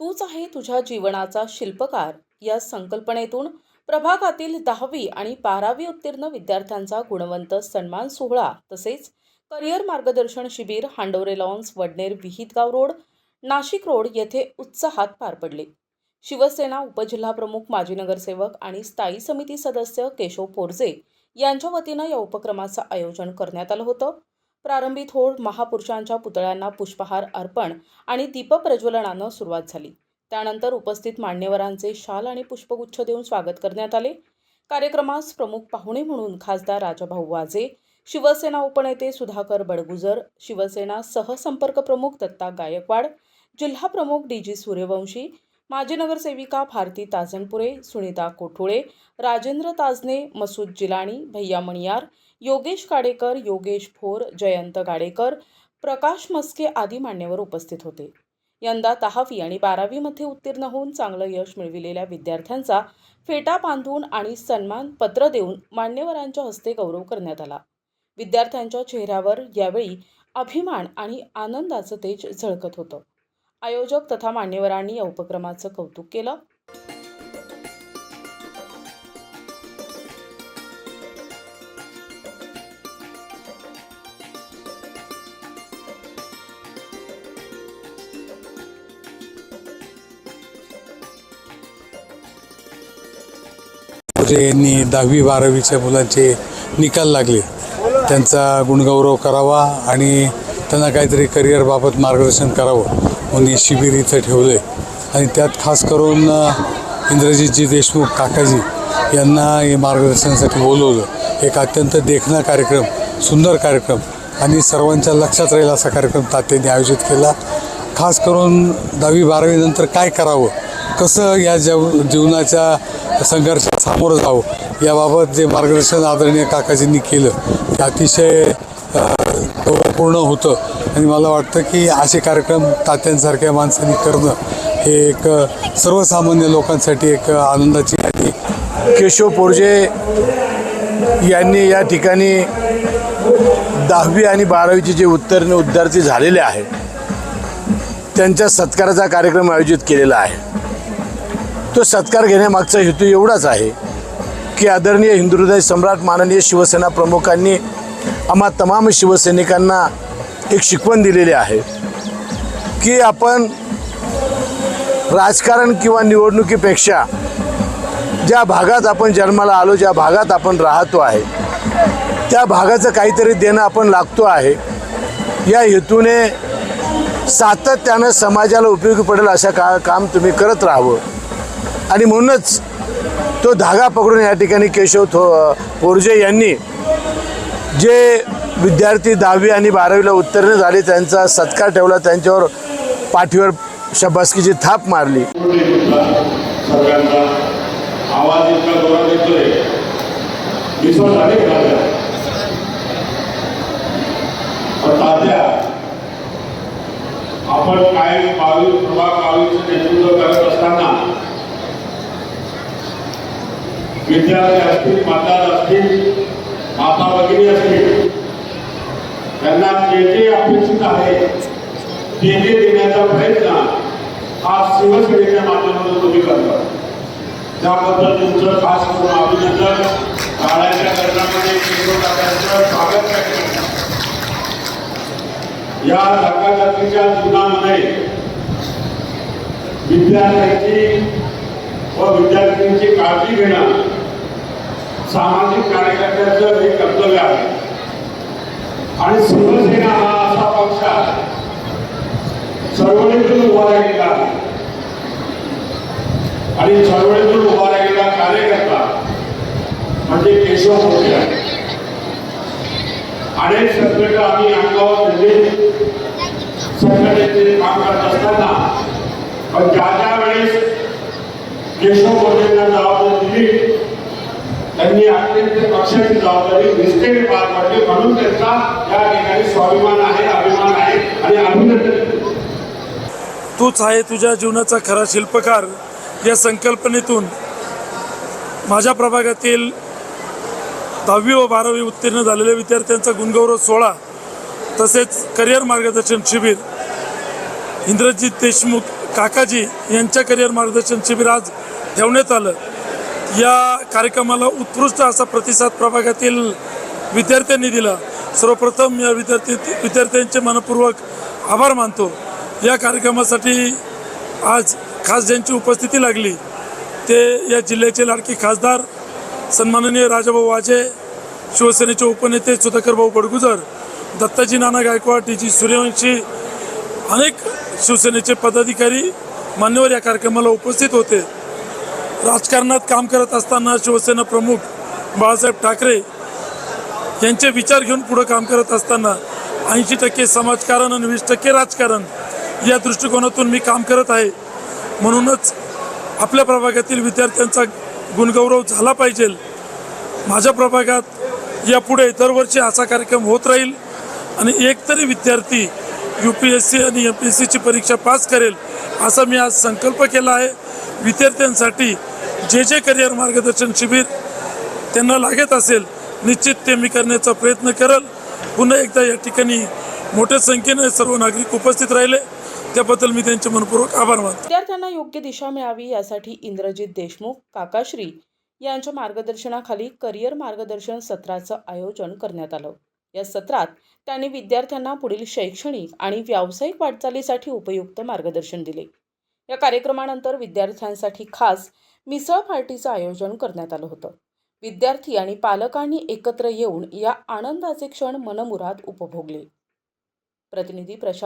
तूच आहे तुझ्या जीवनाचा शिल्पकार. या संकल्पनेतून प्रभागातील दहावी आणि बारावी उत्तीर्ण विद्यार्थ्यांचा गुणवंत सन्मान सोहळा तसेच करिअर मार्गदर्शन शिबिर Handore lawns Wadner Vihitgaon road Nashik road येथे उत्साहात पार पडले. शिवसेना उपजिल्हाप्रमुख माजी नगरसेवक आणि स्थायी समिती सदस्य केशव पोरजे यांच्या वतीनं या उपक्रमाचं आयोजन करण्यात आलं होतं. प्रारंभी थोर महापुरुषांच्या पुतळ्यांना पुष्पहार अर्पण आणि दीपप्रज्वलनानं सुरुवात झाली. त्यानंतर उपस्थित मान्यवरांचे शाल आणि पुष्पगुच्छ देऊन स्वागत करण्यात आले. कार्यक्रमास प्रमुख पाहुणे म्हणून खासदार राजाभाऊ वाजे शिवसेना उपनेते सुधाकर बडगुजर शिवसेना सहसंपर्क प्रमुख दत्ता गायकवाड जिल्हा प्रमुख डी जी सूर्यवंशी माजी नगरसेविका भारती ताजनपुरे सुनीता कोठुळे राजेंद्र ताजने मसूद जिलाणी भैया मणियार योगेश काडेकर योगेश भोर जयंत गाडेकर प्रकाश मस्के आदी मान्यवर उपस्थित होते. यंदा दहावी आणि बारावीमध्ये उत्तीर्ण होऊन चांगलं यश मिळविलेल्या विद्यार्थ्यांचा फेटा बांधून आणि सन्मान पत्र देऊन मान्यवरांच्या हस्ते गौरव करण्यात आला. विद्यार्थ्यांच्या चेहऱ्यावर यावेळी अभिमान आणि आनंदाचं तेज झळकत होतं. आयोजक तथा मान्यवरांनी या उपक्रमाचं कौतुक केलं. यांनी दहावी बारावीच्या मुलांचे निकाल लागले. त्यांचा गुणगौरव करावा आणि त्यांना काहीतरी करिअरबाबत मार्गदर्शन करावं. म्हणून हे शिबिर इथं ठेवलं आहे आणि त्यात खास करून अ, इंद्रजितजी देशमुख काकाजी यांना हे मार्गदर्शनासाठी बोलवलं. एक अत्यंत देखणा कार्यक्रम सुंदर कार्यक्रम आणि सर्वांच्या लक्षात राहील असा कार्यक्रम तात्यांनी आयोजित केला. खास करून दहावी बारावीनंतर काय करावं? कसं या जव जीवनाच्या संघर्षात सामोरं जावं? याबाबत जे मार्गदर्शन आदरणीय काकाजींनी केलं ते अतिशय पूर्ण गौरवपूर्ण होतं. आणि मला वाटतं की असे कार्यक्रम तात्यांसारख्या माणसांनी करणं हे एक सर्वसामान्य लोकांसाठी एक आनंदाची आणि केशव पोरजे यांनी या ठिकाणी दहावी आणि बारावीचे जे उत्तर विद्यार्थी झालेले आहेत त्यांच्या सत्काराचा कार्यक्रम आयोजित केलेला आहे. तो सत्कार घेण्यामागचा हेतू एवढाच आहे की आदरणीय हिंदुहृदय सम्राट माननीय शिवसेना प्रमुखांनी आम्हा तमाम शिवसैनिकांना एक शिकवण दिलेली आहे की आपण राजकारण किंवा निवडणुकीपेक्षा ज्या भागात आपण जन्माला आलो ज्या भागात आपण राहतो आहे त्या भागाचं काहीतरी देणं आपण लागतो आहे या हेतूने सातत्यानं समाजाला उपयोगी पडेल अशा का काम तुम्ही करत राहावं. आणि म्हणूनच तो धागा पकडून या ठिकाणी केशव थो पोरजे यांनी जे विद्यार्थी दहावी आणि बारावीला उत्तीर्ण झाले त्यांचा सत्कार ठेवला त्यांच्यावर पाठीवर शबासकीची थाप मारली. आपण काय पावी प्रभा पावीचं नेतृत्व करत असताना विद्यार्थी असतील मतदार असतील माता भगिनी असतील अपेक्षित आहे. देणे देण्याचा प्रयत्न हा शिवसेनेच्या माध्यमातून तुम्ही करता. त्याबद्दल तुमचं खास करून अभिनंदन. काळाच्या कर्जामध्ये स्वागत या धकाधकीच्या जीवनामध्ये विद्यार्थ्यांची व विद्यार्थ्यांची काळजी घेणं सामाजिक कार्यकर्त्याचं हे कर्तव्य आहे. आणि शिवसेना हा असा पक्ष आहे. चळवळीतून उभा राहिलेला आणि चळवळीतून उभा राहिलेला कार्यकर्ता म्हणजे केशव मोठे आहे अनेक संकट आम्ही अंगावर घेतले संघटनेचे काम करत असताना. पण ज्या ज्या वेळेस केशव मोठेंना जबाबदारी त्यांनी अत्यंत पक्षाची जबाबदारी निष्ठेने पार पाडली म्हणून त्यांचा या ठिकाणी स्वाभिमान आहे अभिमान आहे आणि अभिनंदन. तूच आहे तुझ्या जीवनाचा खरा शिल्पकार. या संकल्पनेतून माझ्या प्रभागातील दहावी व बारावी उत्तीर्ण झालेल्या विद्यार्थ्यांचा गुणगौरव सोहळा तसेच करिअर मार्गदर्शन शिबिर इंद्रजित देशमुख काकाजी यांच्या करिअर मार्गदर्शन शिबिर आज ठेवण्यात आलं. या कार्यक्रमाला उत्कृष्ट असा प्रतिसाद प्रभागातील विद्यार्थ्यांनी दिला. सर्वप्रथम या विद्यार्थी विद्यार्थ्यांचे मनपूर्वक आभार मानतो. या कार्यक्रमासाठी आज खास ज्यांची उपस्थिती लागली ते या जिल्ह्याचे लाडकी खासदार सन्माननीय राजाभाऊ वाजे शिवसेनेचे उपनेते सुधाकरभाऊ बडगुजर दत्ताजी नाना गायकवाड टी जी सूर्यवंशी अनेक शिवसेनेचे पदाधिकारी मान्यवर या कार्यक्रमाला उपस्थित होते. राजकारणात काम करत असताना शिवसेना प्रमुख बाळासाहेब ठाकरे यांचे विचार घेऊन पुढं काम करत असताना ऐंशी टक्के समाजकारण आणि वीस टक्के राजकारण या दृष्टिकोनातून मी काम करत आहे. म्हणूनच आपल्या प्रभागातील विद्यार्थ्यांचा गुणगौरव झाला पाहिजे. माझ्या प्रभागात यापुढे दरवर्षी असा कार्यक्रम होत राहील आणि एक तरी विद्यार्थी यू पी एस सी आणि एम पी एस सीची परीक्षा पास करेल असा मी आज संकल्प केला आहे. विद्यार्थ्यांसाठी जे जे करिअर मार्गदर्शन शिबिर त्यांना लागत असेल निश्चित ते मी करण्याचा प्रयत्न करेल. पुन्हा एकदा या ठिकाणी मोठ्या संख्येने सर्व नागरिक उपस्थित राहिले. त्याबद्दल मी त्यांचे मनपूर्वक आभार मानतो. विद्यार्थ्यांना योग्य दिशा मिळावी यासाठी इंद्रजित देशमुख काकाश्री यांच्या मार्गदर्शनाखाली करिअर मार्गदर्शन सत्राचं आयोजन करण्यात आलं. या सत्रात त्यांनी विद्यार्थ्यांना पुढील शैक्षणिक आणि व्यावसायिक वाटचालीसाठी उपयुक्त मार्गदर्शन दिले. या कार्यक्रमानंतर विद्यार्थ्यांसाठी खास मिसळ पार्टीचं आयोजन करण्यात आलं होतं. विद्यार्थी आणि पालकांनी एकत्र येऊन या आनंदाचे क्षण मनमुराद उपभोगले. प्रतिनिधी प्रशांत